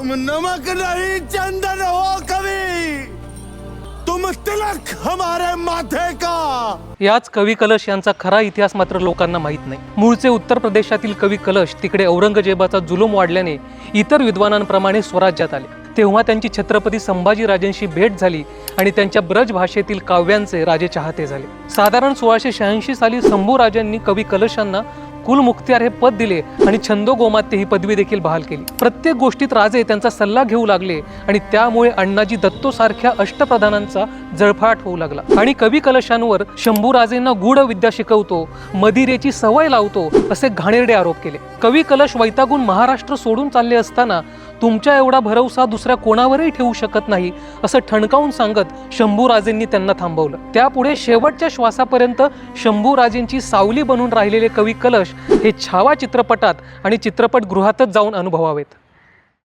तुम नमक नहीं चंदन हो कवि। तुम तिलक हमारे माथे का। याच कवी कलश यांचा खरा इतिहास मात्र लोकांना माहीत नाही. मूळचे उत्तर प्रदेशातील कवी कलश तिकडे औरंगजेबाचा जुलूम वाढल्याने इतर विद्वानांप्रमाणे स्वराज्यात आले. तेव्हा त्यांची छत्रपती संभाजीराजांशी भेट झाली आणि त्यांच्या ब्रज भाषेतील काव्यांचे राजे चाहते झाले. साधारण सोळाशे शहाऐंशी साली शंभूराजांनी कवी कलशांना कुलमुख्तियार हे पद दिले आणि छंदो गोमात्य ही पदवी देखील बहाल केली. प्रत्येक गोष्टीत राजे त्यांचा सल्ला घेऊ लागले आणि त्यामुळे अण्णाजी दत्तोसारख्या अष्टप्रधानांचा जळफाट होऊ लागला. आणि कवी कलशांवर शंभूराजेंना गूढ विद्या शिकवतो मदिरेची सवय लावतो असे घाणेरडे आरोप केले. कवी कलश वैतागून महाराष्ट्र सोडून चालले असताना तुमच्या एवढा भरवसा दुसऱ्या कोणावरही ठेवू शकत नाही असं ठणकावून सांगत शंभूराजेंनी त्यांना थांबवलं. त्यापुढे शेवटच्या श्वासापर्यंत शंभूराजेंची सावली बनून राहिलेले कवी कलश हे छावा चित्रपटात आणि चित्रपटगृहातच जाऊन अनुभवावेत.